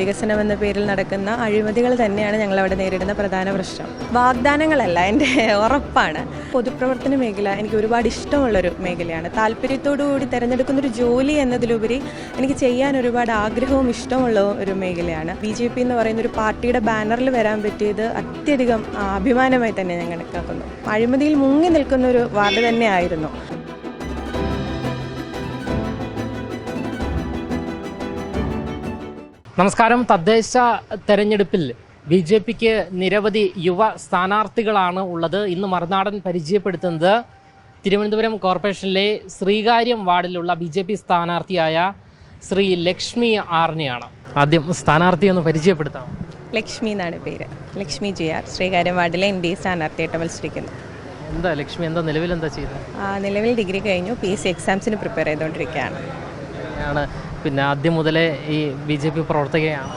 വികസനം എന്ന പേരിൽ നടക്കുന്ന അഴിമതികൾ തന്നെയാണ് ഞങ്ങൾ അവിടെ നേരിടുന്ന പ്രധാന പ്രശ്നം. വാഗ്ദാനങ്ങളല്ല എന്റെ ഉറപ്പാണ്. പൊതുപ്രവർത്തന മേഖല എനിക്ക് ഒരുപാട് ഇഷ്ടമുള്ളൊരു മേഖലയാണ്. താല്പര്യത്തോടുകൂടി തിരഞ്ഞെടുക്കുന്ന ഒരു ജോലി എന്നതിലുപരി എനിക്ക് ചെയ്യാൻ ഒരുപാട് ആഗ്രഹവും ഇഷ്ടമുള്ള ഒരു മേഖലയാണ്. ബി ജെ പി എന്ന് പറയുന്ന ഒരു പാർട്ടിയുടെ ബാനറിൽ വരാൻ പറ്റിയത് അത്യധികം അഭിമാനമായി തന്നെ ഞാൻ കണക്കാക്കുന്നു. അഴിമതിയിൽ മുങ്ങി നിൽക്കുന്ന ഒരു വാർഡ് തന്നെയായിരുന്നു. നമസ്കാരം. തദ്ദേശ തെരഞ്ഞെടുപ്പിൽ ബി ജെ പിക്ക് നിരവധി യുവ സ്ഥാനാർത്ഥികളാണ് ഉള്ളത്. ഇന്ന് മറുനാടൻ പരിചയപ്പെടുത്തുന്നത് തിരുവനന്തപുരം കോർപ്പറേഷനിലെ ശ്രീകാര്യം വാർഡിലുള്ള ബി ജെ പി സ്ഥാനാർത്ഥിയായ ശ്രീ ലക്ഷ്മി ആറിനെയാണ്. ആദ്യം സ്ഥാനാർത്ഥി ഒന്ന് പരിചയപ്പെടുത്താം ലക്ഷ്മി എന്നാണ് പേര്. Lakshmi G R. ശ്രീകാര്യം വാർഡിലെ എൻ ഡി എ സ്ഥാനാർത്ഥിയായിട്ട് മത്സരിക്കുന്നു. എന്താ ലക്ഷ്മി? എന്താ നിലവിൽ എന്താ ചെയ്തത് നിലവിൽ ഡിഗ്രി കഴിഞ്ഞു. പി എസ് സി എക്സാംസിന് പ്രിപ്പയർ ചെയ്തുകൊണ്ടിരിക്കുകയാണ്. ആണ് പിന്നെ ആദ്യം മുതലേ ഈ ബി ജെ പി പ്രവർത്തകയാണ്.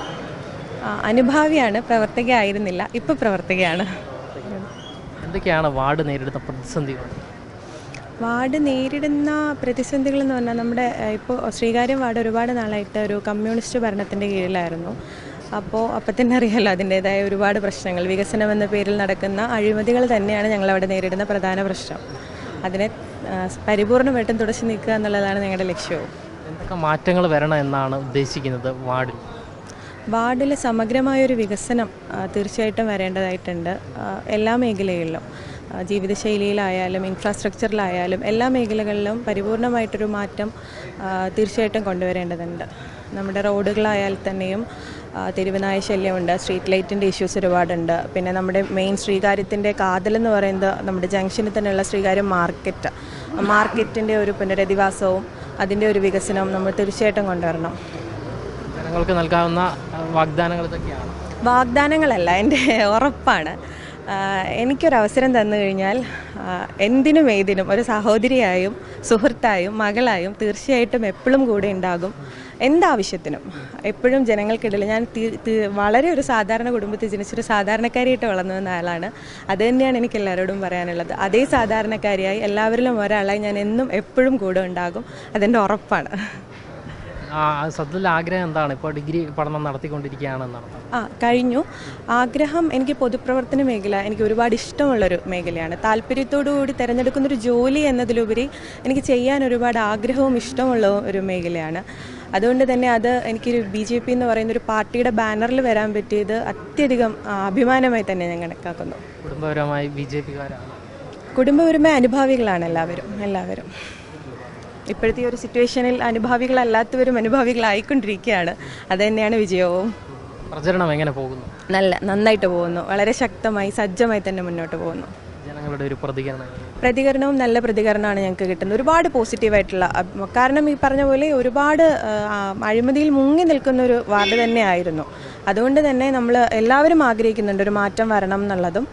അനുഭാവിയാണ് പ്രവർത്തകയായിരുന്നില്ല ഇപ്പോൾ പ്രവർത്തകയാണ്. എന്തൊക്കെയാണ് വാർഡ് നേരിടുന്ന പ്രതിസന്ധികൾ? വാർഡ് നേരിടുന്ന പ്രതിസന്ധികൾ എന്ന് പറഞ്ഞാൽ നമ്മുടെ ഇപ്പോൾ ശ്രീകാര്യം വാർഡ് ഒരുപാട് നാളായിട്ട് ഒരു കമ്മ്യൂണിസ്റ്റ് ഭരണത്തിന്റെ കീഴിലായിരുന്നു. അപ്പോൾ അപ്പം തന്നെ അറിയാലോ അതിന്റേതായ ഒരുപാട് പ്രശ്നങ്ങൾ. വികസനം എന്ന പേരിൽ നടക്കുന്ന അഴിമതികൾ തന്നെയാണ് ഞങ്ങളവിടെ നേരിടുന്ന പ്രധാന പ്രശ്നം. അതിനെ പരിപൂർണമായിട്ടും തുടച്ചു നീക്കുക എന്നുള്ളതാണ് ഞങ്ങളുടെ ലക്ഷ്യവും. എന്തൊക്കെ മാറ്റങ്ങൾ വരണം എന്നാണ് ഉദ്ദേശിക്കുന്നത് വാർഡിൽ? വാർഡിലെ സമഗ്രമായൊരു വികസനം തീർച്ചയായിട്ടും വരേണ്ടതായിട്ടുണ്ട്. എല്ലാ മേഖലകളിലും. ആ, ജീവിതശൈലിയിലായാലും ഇൻഫ്രാസ്ട്രക്ചറിലായാലും എല്ലാ മേഖലകളിലും പരിപൂർണമായിട്ടൊരു മാറ്റം തീർച്ചയായിട്ടും കൊണ്ടുവരേണ്ടതുണ്ട്. നമ്മുടെ റോഡുകളായാൽ തന്നെയും തെരുവുനായ ശല്യമുണ്ട് സ്ട്രീറ്റ് ലൈറ്റിന്റെ ഇഷ്യൂസ് ഒരുപാടുണ്ട്. പിന്നെ നമ്മുടെ മെയിൻ ശ്രീകാര്യത്തിന്റെ കാതലെന്ന് പറയുന്നത് നമ്മുടെ ജംഗ്ഷനിൽ തന്നെയുള്ള ശ്രീകാര്യം മാർക്കറ്റ് മാർക്കറ്റിന്റെ ഒരു പുനരധിവാസവും അതിന്റെ ഒരു വികസനവും നമ്മൾ തീർച്ചയായിട്ടും കൊണ്ടുവരണം. ജനങ്ങൾക്ക് നൽകാവുന്ന വാഗ്ദാനങ്ങൾ ഇതൊക്കെയാണ്. വാഗ്ദാനങ്ങളല്ല എന്റെ ഉറപ്പാണ്. എനിക്കൊരവസരം തന്നു കഴിഞ്ഞാൽ എന്തിനും ഏതിനും ഒരു സഹോദരിയായും സുഹൃത്തായും മകളായും തീർച്ചയായിട്ടും എപ്പോഴും കൂടെ ഉണ്ടാകും. എന്താവശ്യത്തിനും? എപ്പോഴും ജനങ്ങൾക്കിടയിൽ ഞാൻ വളരെ ഒരു സാധാരണ കുടുംബത്തിൽ ജനിച്ചൊരു സാധാരണക്കാരിയായിട്ട് വളർന്നു വന്ന ആളാണ്. അത് തന്നെയാണ് എനിക്ക് എല്ലാവരോടും പറയാനുള്ളത്. അതേ സാധാരണക്കാരിയായി എല്ലാവരിലും ഒരാളായി ഞാൻ എന്നും എപ്പോഴും കൂടെ ഉണ്ടാകും. അതെന്റെ ഉറപ്പാണ്. സത്യത്തിൽ ആഗ്രഹം എന്താണ്? ഇപ്പോൾ ഡിഗ്രി പഠനം നടത്തിക്കൊണ്ടിരിക്കുകയാണെന്നാണ്. ആ കഴിഞ്ഞു. ആഗ്രഹം എനിക്ക് പൊതുപ്രവർത്തന മേഖല എനിക്ക് ഒരുപാട് ഇഷ്ടമുള്ളൊരു മേഖലയാണ്. താല്പര്യത്തോടു കൂടി തിരഞ്ഞെടുക്കുന്ന ഒരു ജോലി എന്നതിലുപരി എനിക്ക് ചെയ്യാൻ ഒരുപാട് ആഗ്രഹവും ഇഷ്ടമുള്ള ഒരു മേഖലയാണ്. അതുകൊണ്ട് തന്നെ അത് എനിക്കൊരു ബി ജെ പി എന്ന് പറയുന്ന ഒരു പാർട്ടിയുടെ ബാനറിൽ വരാൻ പറ്റിയത് അത്യധികം അഭിമാനമായി തന്നെ ഞാൻ കണക്കാക്കുന്നു. കുടുംബപരമായി ബി ജെ പിക്കാരാണ്. കുടുംബപരമായ അനുഭാവികളാണ് എല്ലാവരും എല്ലാവരും. ഇപ്പോഴത്തെ ഈ ഒരു സിറ്റുവേഷനിൽ അനുഭാവികളല്ലാത്തവരും അനുഭാവികളായിക്കൊണ്ടിരിക്കുകയാണ്. അത് തന്നെയാണ് വിജയവും. പ്രചരണം എങ്ങനെ പോകുന്നു? നല്ല നന്നായിട്ട് പോകുന്നു. വളരെ ശക്തമായി സജ്ജമായി തന്നെ മുന്നോട്ട് പോകുന്നു. ജനങ്ങളുടെ ഒരു പ്രതികരണം പ്രതികരണവും നല്ല പ്രതികരണമാണ് ഞങ്ങൾക്ക് കിട്ടുന്നത്. ഒരുപാട് പോസിറ്റീവായിട്ടുള്ള ആയിട്ടുള്ള കാരണം ഈ പറഞ്ഞ പോലെ ഒരുപാട് അഴിമതിയിൽ മുങ്ങി നിൽക്കുന്ന ഒരു വാർഡ് തന്നെയായിരുന്നു. അതുകൊണ്ട് തന്നെ നമ്മൾ എല്ലാവരും ആഗ്രഹിക്കുന്നുണ്ട് ഒരു മാറ്റം വരണം എന്നുള്ളതും.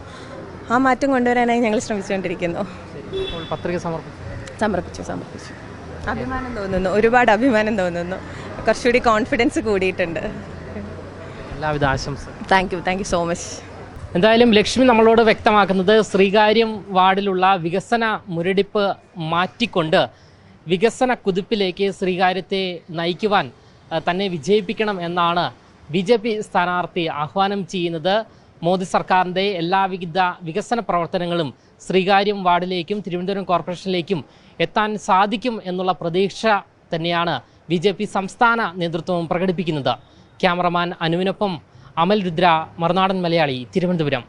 ആ മാറ്റം കൊണ്ടുവരാനായി ഞങ്ങൾ ശ്രമിച്ചുകൊണ്ടിരിക്കുന്നു. പത്രിക സമർപ്പിച്ചു. സമർപ്പിച്ചു സമർപ്പിച്ചു. അഭിമാനം തോന്നുന്നു. ഒരുപാട് അഭിമാനം തോന്നുന്നു. കുറച്ചുകൂടി കോൺഫിഡൻസ് കൂടിയിട്ടുണ്ട്. എല്ലാവിധ ആശംസ. Thank you thank you so much എന്തായാലും ലക്ഷ്മി നമ്മളോട് വ്യക്തമാക്കുന്നത് ശ്രീകാര്യം വാർഡിലുള്ള വികസന മുരടിപ്പ് മാറ്റിക്കൊണ്ട് വികസന കുതിപ്പിലേക്ക് ശ്രീകാര്യത്തെ നയിക്കുവാൻ തന്നെ വിജയിപ്പിക്കണം എന്നാണ് ബി ജെ പി സ്ഥാനാർത്ഥി ആഹ്വാനം ചെയ്യുന്നത്. മോദി സർക്കാരിന്റെ എല്ലാവിധ വികസന പ്രവർത്തനങ്ങളും ശ്രീകാര്യം വാർഡിലേക്കും തിരുവനന്തപുരം കോർപ്പറേഷനിലേക്കും എത്താൻ സാധിക്കും എന്നുള്ള പ്രതീക്ഷ തന്നെയാണ് ബി ജെ പി സംസ്ഥാന നേതൃത്വവും പ്രകടിപ്പിക്കുന്നത്. ക്യാമറമാൻ അനുവിനൊപ്പം അമൽ രുദ്ര മറുനാടൻ മലയാളി തിരുവനന്തപുരം.